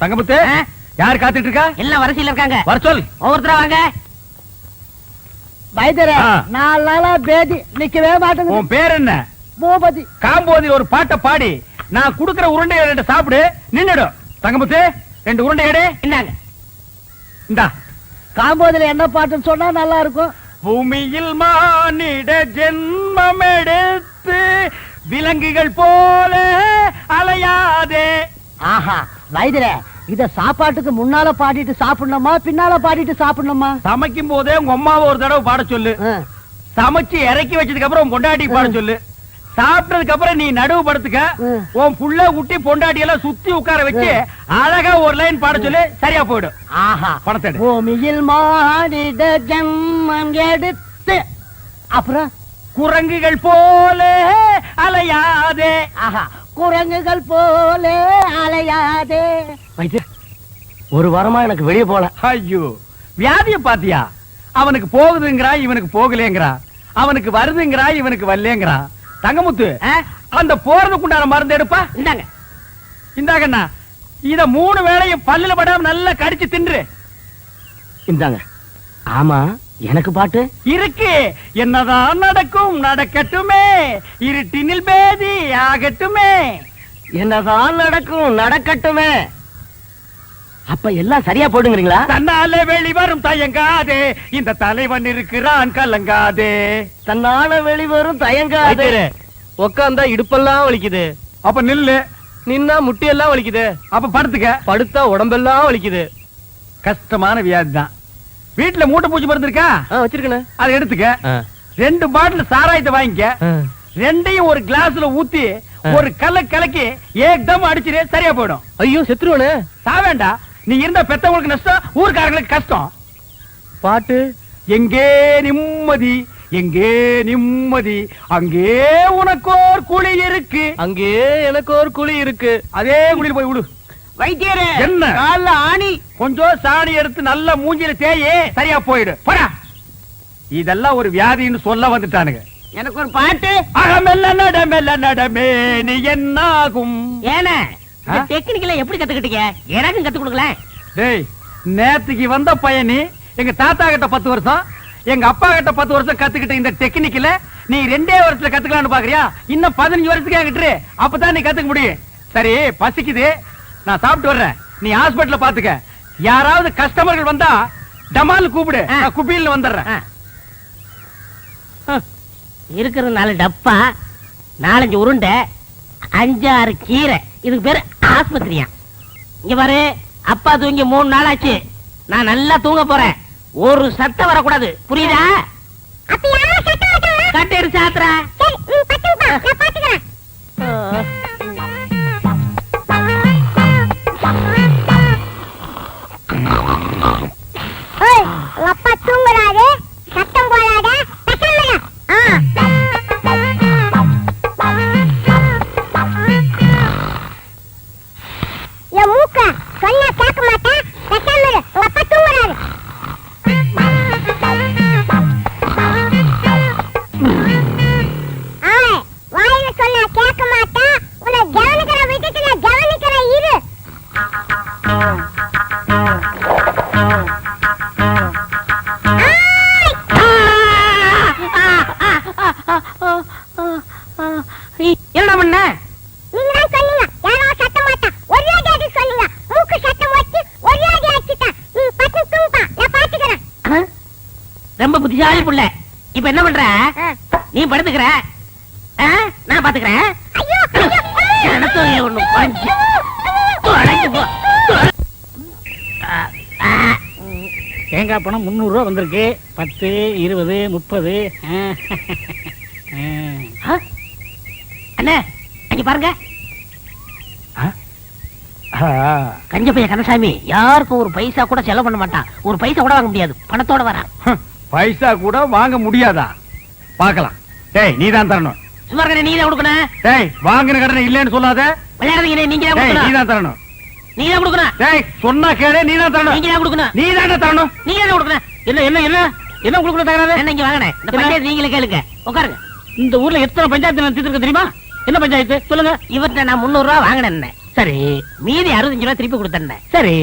தங்கமுத்து யார் காத்துட்டு இருக்கா? எல்லாம் வரிசையில இருக்காங்க. வர சொல் ஒவ்வொருத்தரா வாங்க. வைத்தியரே. நாலு நாளா பேதி நிக்கவே மாட்டேங்குது. உன் பேர் என்ன? பூபதி. காம்போதி ஒரு பாட்டை பாடி நான் குடுக்கிற உருண்டை ரெண்டு சாப்பிடு நின்னுடும் தங்கமுத்து ரெண்டு உருண்டை எடு. இந்தாங்க. இந்தா. காம்போதில என்ன பாட்டுன்னு சொன்னா நல்லா இருக்கும். பூமியில் மானிட ஜென்மம் எடுத்து விலங்குகள் போல அலையாதே. ஆஹா வைத்தியரே இத சாப்பாட்டுக்கு முன்னால பாடிட்டு சாப்பிடணுமா பின்னால பாடிட்டு சாப்பிடணுமா? சமைக்கும் போதே உங்க அம்மாவை ஒரு தடவை பாட சொல்லு. சமைச்சு இறக்கி வச்சதுக்கு அப்புறம் உன் பொண்டாட்டி பாட சொல்லு. சாப்பிட்டதுக்கு அப்புறம் நீ நடுவு படுத்துக்க. உன் புள்ள குட்டி பொண்டாட்டி எல்லாம் சுத்தி உட்கார வச்சு அழகா ஒரு லைன் பாட சொல்லு சரியா போயிடும். ஆஹா. பணத்தை எடு. பூமியில் மானிட ஜன்மம் எடுத்து. அப்புறம்? குரங்குகள் போல அலையாதே. ஆஹா. குரங்குகள் போல அலையாதே. ஒரு வாரமா எனக்கு வெளியே போல. ஐயோ வியாதிய பாத்தியா அவனுக்கு போகுதுங்கிறா இவனுக்கு போகலேங்கிறா அவனுக்கு வருதுங்கிறா இவனுக்கு வரலேங்கிறா தங்கமுத்து? அந்த போறதுக்குண்டான மருந்து எடுப்பா. இந்தாங்க. இந்தாங்கண்ணா இத மூணு வேளையும் பல்லுல படாம நல்லா கடிச்சு தின்று. இந்தாங்க. ஆமா எனக்கு பாட்டு? இருக்கு. என்னதான் நடக்கும் நடக்கட்டுமே. இருட்டினில் பேதி ஆகட்டுமே. என்னதான் நடக்கும் நடக்கட்டுமே. அப்ப எல்லாம் சரியா போடுங்கிறீங்களா? தன்னாலே வெளிவரும் தயங்காதே. இந்த தலைவன் இருக்கிறான் கலங்காதே. தன்னால வெளிவரும் தயங்காது. உக்காந்தா இடுப்பெல்லாம் வலிக்குது. அப்ப நில்லு. நின்னா முட்டியெல்லாம் வலிக்குது. அப்ப படுத்துக்க. படுத்தா உடம்பெல்லாம் வலிக்குது. கஷ்டமான வியாதி தான் வீட்டுல மூட்டை பூச்சி மருந்து இருக்கா? ஆ வச்சிருக்கண்ணே அதை எடுத்துக்க. ரெண்டு பாட்டில் சாராயத்தை வாங்கிக்க. ரெண்டையும் ஒரு கிளாஸ்ல ஊத்தி ஒரு கல்ல கலக்கி ஏக்தம் அடிச்சிரு சரியா போயிடும். ஐயோ செத்துருவனே. சாவேண்டா. நீ இருந்த பெத்தவங்களுக்கு நஷ்டம் ஊர்க்காரங்களுக்கு கஷ்டம். பாட்டு எங்கே நிம்மதி எங்கே நிம்மதி அங்கே உனக்கோர் குழி இருக்கு. அங்கே எனக்கு ஒரு குழி இருக்கு. அதே குழியில் போய் விடு. வைத்தியரே என்ன? கால்ல ஆணி. கொஞ்சம் சாணி எடுத்து நல்ல மூஞ்சில தேயே சரியா போயிடு. போடா. இதெல்லாம் ஒரு வியாதின்னு சொல்ல வந்துட்டானுங்க. எனக்கு ஒரு பாட்டு. அகமெல்ல நடமெல்ல நடமே நீ என்னாகும்? ஏன? டெக்னிக்கல எப்படி கத்துக்கிட்டீங்க? எனக்கும் கத்து கொடுங்களேன். டேய் நேத்துக்கு வந்த பையனி எங்க தாத்தா கிட்ட பத்து வருஷம் எங்க அப்பா கிட்ட பத்து வருஷம் கத்துக்கிட்ட இந்த டெக்னிக்கல நீ ரெண்டே வருஷத்துல கத்துக்கலாம்னு பாக்குறியா? இன்னும் பதினஞ்சு வருஷத்துக்கு என்கிட்ட. அப்பதான் நீ கத்துக்க முடியும். சரி பசிக்குது. நான் சாப்பிட்டு வர்றேன். நீ ஹாஸ்பிடல்ல பாத்துக்க. யாராவது கஸ்டமர்கள் வந்தா டமால் கூப்பிடு. குப்பியில் வந்துடுறேன். ஆ. இருக்கிற நாலு டப்பா நாலஞ்சு உருண்டை அஞ்சாறு கீரை. இதுக்கு பேரு ஆஸ்பத்திரியா. இங்க பாரு அப்பா தூங்கி மூணு நாள் ஆச்சு நான் நல்லா தூங்க போறேன். ஒரு சத்தம் வரக்கூடாது. புரியுதா? கட்டேரு சாத்திரா அப்பா தூங்குறாரு பாத்துக்கிறேன். ஆ? ரொம்ப புத்திசாலி புள்ள. இப்ப என்ன பண்ற? நீ படுத்துக்கிற? நான் பாத்துக்கிறேன். ஒண்ணு. போ. தேங்காய் பணம் முந்நூறு ரூபா வந்திருக்கு. பத்து இருபது முப்பது? அண்ணே அங்க பாருங்க. கஞ்ச பையன் கந்தசாமி யாருக்கும் ஒரு பைசா கூட செலவு பண்ண மாட்டான். ஒரு பைசா கூட வாங்க முடியாது. பணத்தோட வரான் பைசா கூட வாங்க முடியாதா? பார்க்கலாம். டேய் நீ தான் தரணும் இருக்கண்ணே, நீ தான் கொடுக்கணும். டேய் வாங்கின கடனை இல்லைன்னு சொல்லாத. விளையாடுறீங்க நீங்க நீ தான் தரணும். நீ தான் கொடுக்கணும்? டேய் சொன்னா கேளு நீ தான் தரணும். நீங்க தான் கொடுக்கணும்? நீ தான் தரணும். நீங்க தான் கொடுக்கணும்? என்ன என்ன என்ன? என்ன உங்களுக்கு தகராறு? என்ன இங்க வாங்கண்ணே இந்த பஞ்சாயத்து நீங்களே கேளுங்க. உட்காருங்க. இந்த ஊர்ல எத்தனை பஞ்சாயத்து நடத்திட்டு இருக்க தெரியுமா? என்ன பஞ்சாயத்து? சொல்லுங்க. இவர்கிட்ட நான் முந்நூறு ரூபா வாங்கினேன். சரி. மீதி அறுபத்தஞ்சு ரூபா திருப்பி கொடுத்தேன். சரி.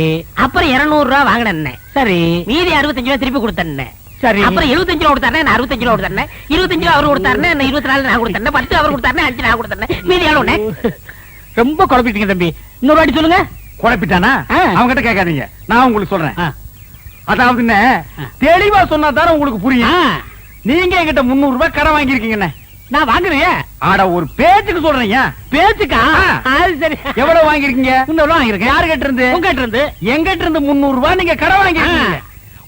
அப்புறம் இருநூறு ரூபா வாங்கினேன். சரி. மீதி அறுபத்தஞ்சு ரூபா திருப்பி கொடுத்தேன். சரி. அப்புறம் எழுபத்தஞ்சு ரூபா கொடுத்தாரு நான் அறுபத்தஞ்சு ரூபா கொடுத்தேன் இருபத்தஞ்சு ரூபா அவர் கொடுத்தாரு நான் இருபத்தி நாலு நான் கொடுத்தேன். பத்து அவர் கொடுத்தாரு அஞ்சு நான் கொடுத்தேன். மீதி எவ்வளவு ரொம்ப குழப்பிட்டீங்க தம்பி. இன்னொரு வாட்டி சொல்லுங்க. குழப்பிட்டானா. அவங்கிட்ட கேட்காதீங்க. நான் உங்களுக்கு சொல்றேன். அதாவது தெளிவா சொன்னா தானே உங்களுக்கு புரியும். நீங்க என்கிட்ட முந்நூறு ரூபாய் கடன் வாங்கியிருக்கீங்கண்ணே. நான் வாங்குறேன். ஆட ஒரு பேச்சுக்கு சொல்றீங்க. பேச்சுக்கா. அது சரி. எவ்வளவு வாங்கிருக்கீங்க முந்நூறு வாங்கிருக்கேன் யாரு கிட்ட இருந்து உங்ககிட்ட இருந்து எங்கிட்ட இருந்து முந்நூறு ரூபாய் நீங்க கடன் வாங்கிருக்கீங்க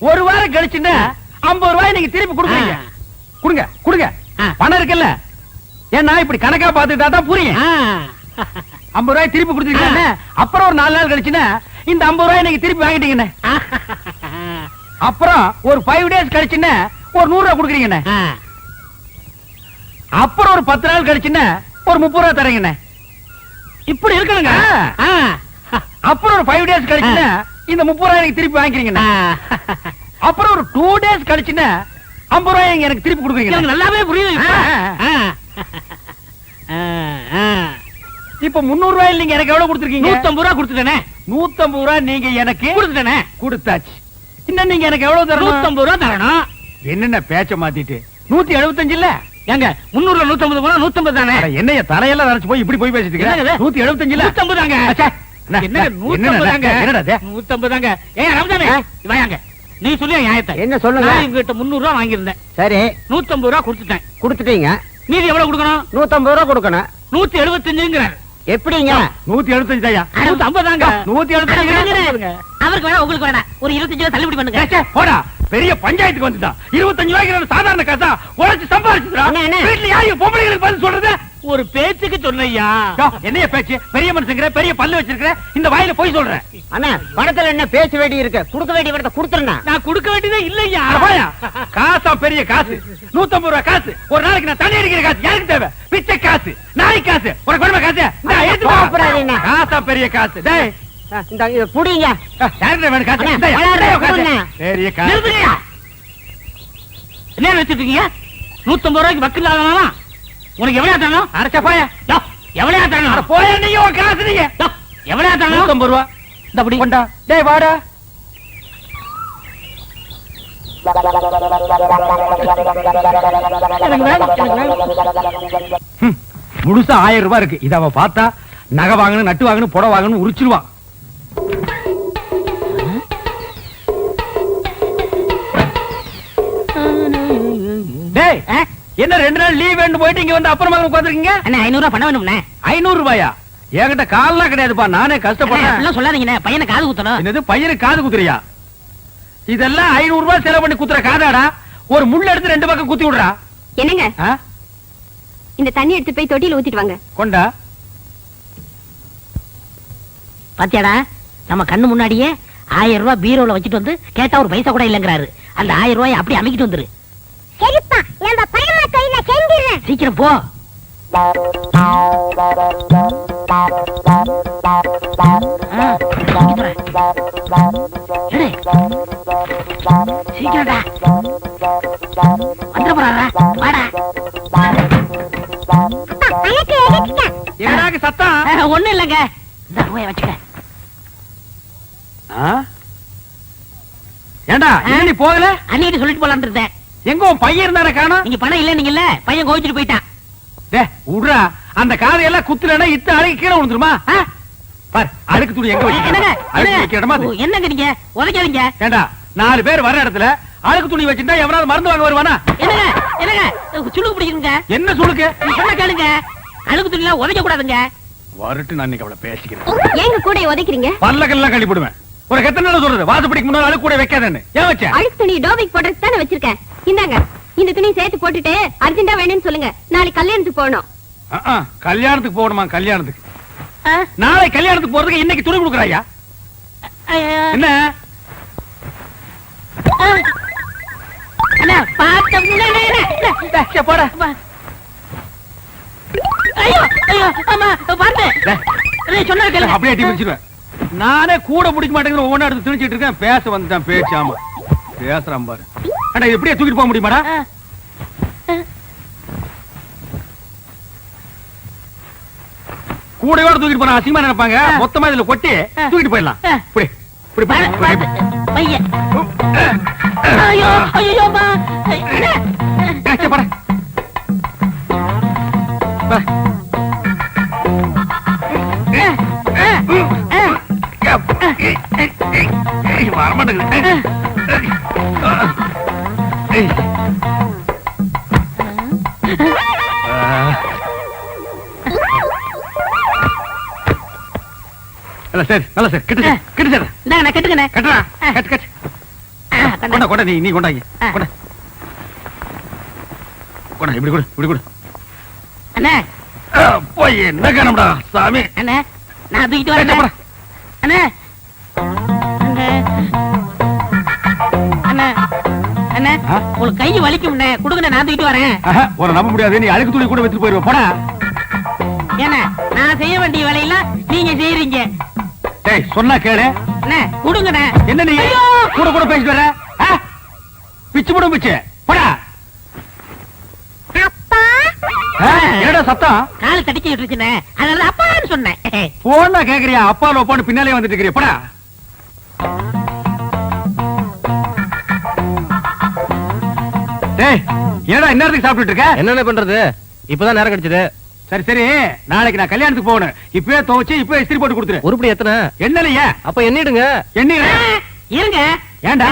ஒரு வாரம் கழிச்சுன்னா ஐம்பது ரூபாய் நீங்க திருப்பி கொடுக்குறீங்க. கொடுங்க கொடுங்க. பணம் இருக்குல்ல? ஏன்னா இப்படி கணக்கா பாத்துக்கிட்டா தான் புரியும். ஐம்பது ரூபாய் திருப்பி கொடுத்துருக்கீங்க அப்புறம் ஒரு நாலு நாள் கழிச்சுன்னா இந்த ஐம்பது ரூபாய் நீங்க திருப்பி வாங்கிட்டீங்கண்ணே அப்புறம் ஒரு ஃபைவ் டேஸ் கழிச்சுன்னா ஒரு நூறு ரூபாய் கொடுக்குறீங்கண்ணே அப்புறம் ஒரு பத்து நாள் கழிச்சுன்னா ஒரு முப்பது ரூபாய் தரீங்கண்ணே இப்படி இருக்கணுங்க. அப்புறம் ஒரு ஃபைவ் டேஸ் கழிச்சுன்னா இந்த முப்பது ரூபாய் எனக்கு திருப்பி வாங்கிக்கிறீங்கண்ணே அப்புறம் ஒரு டூ டேஸ் கழிச்சுன்னா ஐம்பது ரூபாய் எனக்கு திருப்பி கொடுக்குறீங்க நல்லாவே புரியுது. இப்ப முன்னூறு ரூபாய் நீங்க எனக்கு எவ்வளவு கொடுத்துருக்கீங்க? நூத்தம்பது ரூபா கொடுத்துட்டேனே. நூத்தம்பது ரூபாய் நீங்க எனக்கு கொடுத்துட்டேனே. கொடுத்தாச்சு. இன்னும் நீங்க எனக்கு எவ்வளவு தரணும்? நூத்தம்பது ரூபா தரணும். என்னென்ன பேச்ச மாத்திட்டு? நூத்தி எழுபத்தஞ்சு இல்ல? ஏங்க முன்னூறுல நூத்தம்பது போனா நூத்தம்பது தானே? அட, என்னய்யா தலையெல்லாம் நரைச்சு போய் இப்படி போய் பேசிட்டு என்னங்க இருக்க இது? நூத்தி எழுபத்தஞ்சு இல்ல? நூத்தம்பது தாங்க. என்ன, நூத்தம்பது தாங்க? என்னடா? நூத்தம்பது தாங்க. ஏன் வாங்க நீ சொல்லி நியாயத்தை? என்ன சொல்லுங்க? நான் இவங்கிட்ட முந்நூறு ரூபா வாங்கியிருந்தேன். சரி. நூத்தம்பது ரூபா கொடுத்துட்டேன். கொடுத்துட்டீங்க. மீதி எவ்வளவு கொடுக்கணும்? நூத்தம்பது ரூபா கொடுக்கணும். நூத்தி எழுபத்தஞ்சுங்கிறார் எப்படிங்க? நூத்தி எழுபத்தஞ்சு ஐயா. நூத்தி ஐம்பது தாங்க நூத்தி எழுபத்தஞ்சு அவருக்கு வேணா உங்களுக்கு வேணா. ஒரு இருபத்தஞ்சு ரூபா தள்ளுபடி பண்ணுங்க. போடா. பெரிய பஞ்சாயத்துக்கு வந்துட்டான் இருபத்தஞ்சு ரூபாய்க்கு சாதாரண காசா உழைச்சு அண்ணா. வீட்டுல யாரு பொம்பளைங்களுக்கு பதில் சொல்றது? ஒரு பேச்சுக்கு சொன்னையா என்னைய பேச்சு? பெரிய மனுஷங்கிற பெரிய பல்லு வச்சிருக்கிற இந்த வாயில போய் சொல்றேன். அண்ணா பணத்துல என்ன பேச வேண்டி இருக்கு? கொடுக்க வேண்டிய பணத்தை கொடுத்துருண்ணா. நான் கொடுக்க வேண்டியதே இல்லையா. காசா பெரிய காசு. நூத்தம்பது ரூபாய் காசு. ஒரு நாளைக்கு நான் தண்ணி அடிக்கிற காசு. யாருக்கு தேவை? பிச்சை காசு. நாய் காசு. ஒரு குடும்ப காசு. காசா பெரிய காசு. டேய். இந்த இதை புடிங்க. பெரிய காசு. என்ன வச்சிட்டு இருக்கீங்க? நூத்தம்பது ரூபாய்க்கு வக்கு இல்லாதவனா உனக்கு எவ்வளவு தரணும்? அரைச்சா போயா. எவ்வளவு தரணும்? போயா நீங்க உன் காசு நீங்க. எவ்வளவு தரணும்? நூத்தம்பது ரூபா. இந்த அப்படி கொண்டா. டேய் வாடா. முழுசா ஆயிரம் ரூபாய் இருக்கு. இத அவ பார்த்தா நகை வாங்கணும் நட்டு வாங்கணும் புடவை வாங்கணும் உரிச்சிருவான் டேய்? என்ன ரெண்டு நாள் லீவ் வேணும் போயிட்டு இங்க வந்து அப்புறமா உட்காந்துருக்கீங்க அண்ணா ஐநூறு ரூபாய் பண்ண வேணும்ண்ணே ஐநூறு ரூபாயா? என்கிட்ட கால்லாம் கிடையாதுப்பா. நானே கஷ்டப்படுறேன். சொல்லாதீங்கண்ணே பையனை காது குத்தணும். என்னது பையனுக்கு காது குத்துறியா? இதெல்லாம் ஐநூறு ரூபாய் செலவு பண்ணி குத்துற காதாடா? ஒரு முள்ள எடுத்து ரெண்டு பக்கம் குத்தி விடுறா? என்னங்க? ஆ? இந்த தண்ணி எடுத்து போய் தொட்டியில ஊத்திட்டு வாங்க. கொண்டா? பாத்தியாடா நம்ம கண்ணு முன்னாடியே ஆயிரம் ரூபாய் பீரோல வச்சுட்டு வந்து கேட்டா ஒரு பைசா கூட இல்லங்கிறாரு. அந்த ஆயிரம் ரூபாய் அப்படி அமைக்கிட்டு வந்துரு. சீக்கிரம் போ. சீக்கிரம்டா வந்துட போறாரா? வாடா. எங்கடாக்கு சத்தம்? ஒண்ணும் இல்லைங்க. இந்த ரூபாய் வச்சுக்க? ஏண்டா நீ போகல? அன்னைக்கு சொல்லிட்டு போலான்னு இருந்தேன். எங்க பையன் இருந்தானே காணோம்? நீங்க பணம் இல்ல நீங்கல்ல பையன் கோவிச்சுட்டு போயிட்டான். டே விடுறா. அந்த காதையெல்லாம் குத்துலனா இத்த அழுக்கு கீழே விழுந்துருமா? பார் அழுக்கு துணி எங்க என்னங்க? வைக்கிறோம் அழுக்கு வைக்கிற இடமா என்னங்க நீங்க? உதைக்காதீங்க. ஏண்டா நாலு பேர் வர இடத்துல அழுக்கு துணி வச்சிருந்தா எவனாவது மருந்து வாங்க வருவானா? என்னங்க? என்னங்க? சுளுக்கு பிடிக்குங்க என்ன சுளுக்கு? சொன்ன கேளுங்க. அழுக்கு துணிலாம் உதைக்க கூடாதுங்க வரட்டு நான் இன்னைக்கு அவளை பேசிக்கிறேன். ஏங்க கூட உதைக்கிறீங்க? பல்லக்கெல்லாம் கழிப்பிடுவேன் ஒரு எத்தனை நாள் சொல்றது? வாசப்படிக்கு முன்னாடி அழுக்கு கூட வைக்காதேன்னு. ஏன் வச்ச? அழுக்கு துணி டோபிக் போடுறதுக்கு தானே வச்சிருக்கேன். இந்தாங்க. இந்த துணி சேர்த்து போட்டுட்டு அர்ஜென்டா வேணும்னு சொல்லுங்க. நாளைக்கு கல்யாணத்துக்கு போகணும். கல்யாணத்துக்கு போகணுமா கல்யாணத்துக்கு? நாளை கல்யாணத்துக்கு போறதுக்கு இன்னைக்கு துணி கொடுக்குறாயா. என்ன? போடா. ஐயோ ஐயோ ஆமா சொன்னா அப்படியே அடி நானே கூட பிடிக்க மாட்டேங்கிற ஒவ்வொன்றா எடுத்து திணிச்சிட்டு இருக்கேன். பேச வந்துட்டான் பேச்சு ஆமா பேசுறான் பாரு. அண்ணா எப்படியே தூக்கிட்டு போக முடியுமாடா? கூடையோட தூக்கிட்டு போனா அசிங்கமா நினைப்பாங்க. மொத்தமா இதுல கொட்டி தூக்கிட்டு போயிடலாம். இப்படி இப்படி பையன். ஐயோ சரி நல்ல சரி. கிட்ட சரி கிட்ட சரி. இந்தாங்க, நான் கட்டுக்கண்ணே. கட்டுறா. கட்டு கட்டு. ஆ, கொண்டா கண்ணே. கொண்டா நீ நீ கொண்டாங்க. ஆ. கொண்டா. கொண்டா இப்படி கொடு இப்படி கொடு. அண்ணே. போய் என்ன காணம்டா சாமி. அண்ணே நான் தூக்கிட்டு வரேன். அண்ணே. ஆ? உங்களுக்கு கை வலிக்கும்ண்ணே கொடுங்கண்ணே நான் தூக்கிட்டு வரேன். உன்னை நம்ப முடியாது நீ அழுக்கு துணி கூட வச்சுட்டு போயிருவ போடா. ஏண்ணே நான் செய்ய வேண்டிய வேலையெல்லாம் நீங்க செய்யறீங்க டேய் சொன்னா கேளு. அண்ணே கொடுங்கண்ணே. என்ன நீ! கூட கூட பேசிட்டு வர? பிச்சு போடும் பிச்சு. போடா. என்னடா சத்தம்? கால் தடிக்க விட்டுருச்சுண்ணே அதனால அப்பான்னு சொன்னேன். போனா கேக்குறியா? அப்பா லோப்பான்னு பின்னாலே வந்துட்டு இருக்கிறியா? போடா. டேய் என்னடா இந்நேரத்துக்கு சாப்பிட்டுட்டு இருக்க? என்னென்ன பண்றது? இப்பதான் நேரம் கிடைச்சது சரி சரி. நாளைக்கு நான் கல்யாணத்துக்கு போகணும். இப்பவே துவைச்சு இப்பவே இஸ்திரி போட்டு கொடுத்துரு. உருப்படி எத்தனை? என்னலையே அப்ப எண்ணிடுங்க. என்ன இருங்க? ஏண்டா,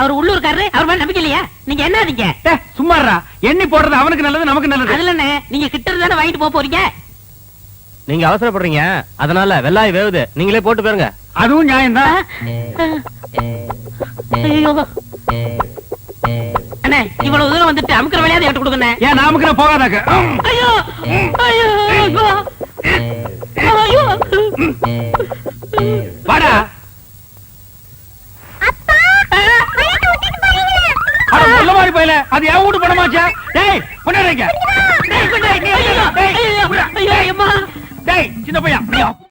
அவர் உள்ளூர்காரரு அவர் மேல நம்பிக்கை இல்லையா? நீங்க என்ன நீங்க டேய், சும்மா இருடா. எண்ணி போடுறது அவனுக்கு நல்லது நமக்கு நல்லது. அதுல என்ன? நீங்க கிட்ட இருந்து தானே வாங்கிட்டு போக போறீங்க? நீங்க அவசரப்படுறீங்க. அதனால வெள்ளாய் வேவுது. நீங்களே போட்டு போயிருங்க அதுவும் நியாயம்தான். ஐயோ. அண்ணே இவ்வளவு தூரம் வந்துட்டு அமுக்கிற எடுத்து ஏன் போகாதாக்க ஐயோ ஐயோ ஐயோ வாடா அது என் வீட்டு பணமாச்சா டேய் கொண்டாடுறீங்க. டேய் சின்ன பையன்